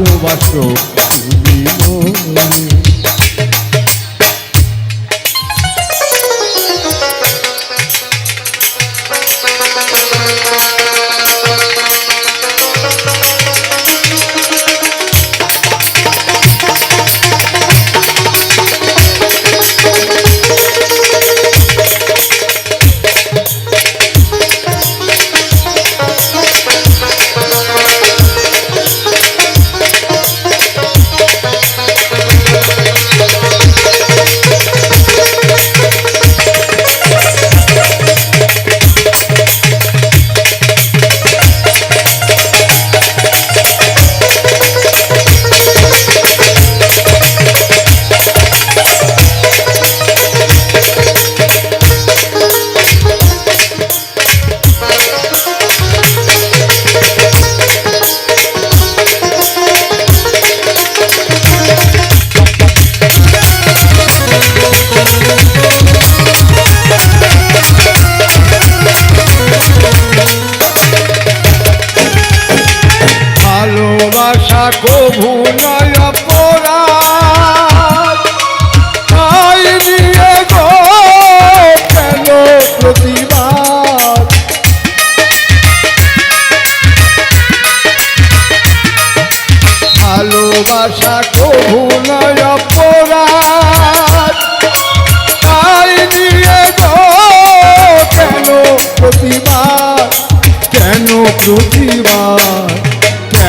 ভালোবাসো তুমি মনে। ভালোবাসা কভু নয় অপরাধ। তাই কেন প্রতিবাদ? ভালোবাসা কভু নয় অপরাধ। তাই নিয়ে গো, কেন প্রতিবাদ? কেন প্রতিবাদ?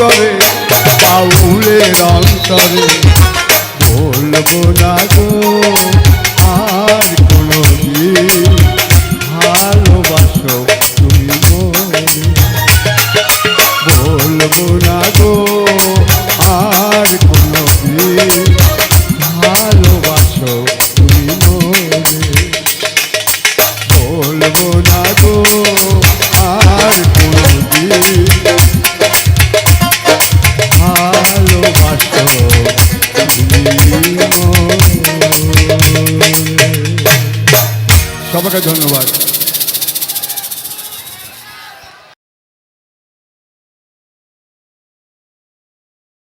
অন্তরে বাউলের অন্তরে বলব না গো। ধন্যবাদ।